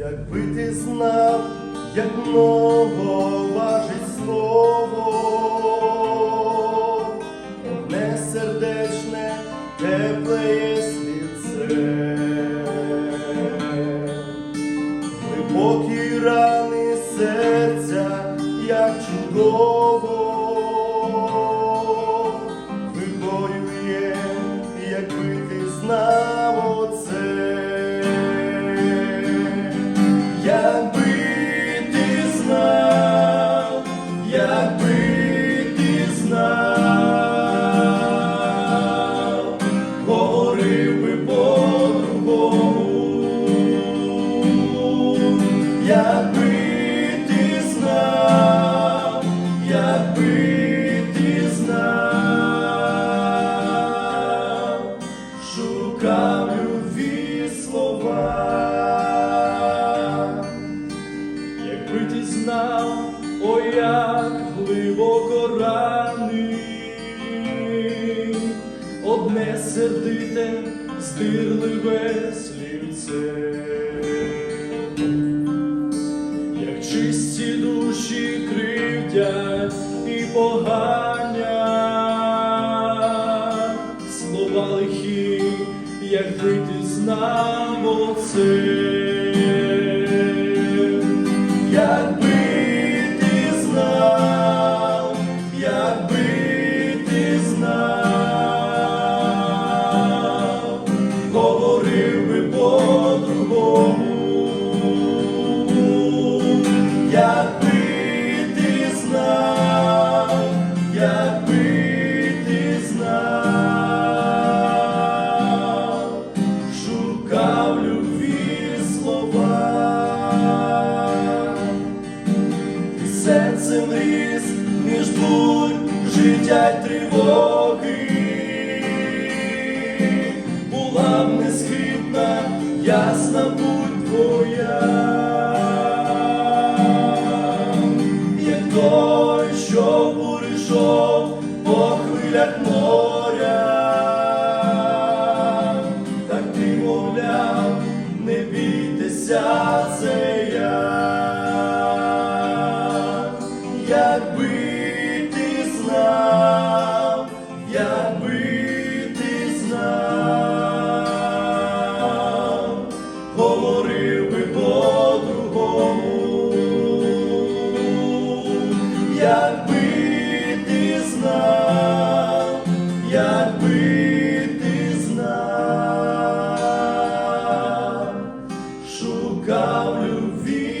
Якби ти знав, як много важить слово, одне сердечне, тепле є глибокі рани серця, як чудово, якби ти знав, якби ти знав, шукав любві слова. Якби ти о як глибоко одне сердите, здирливе слівце, чисті душі кривдять і поганять, слова лихі, якби ти знав оце. Бурь життя й тривоги, була б несхитна, ясна будь твоя, як той, що в бурі йшов по хвилях моря, так ти мовляв, не бійтеся, це я. якби ти знав, якби ти знав, шукав любві.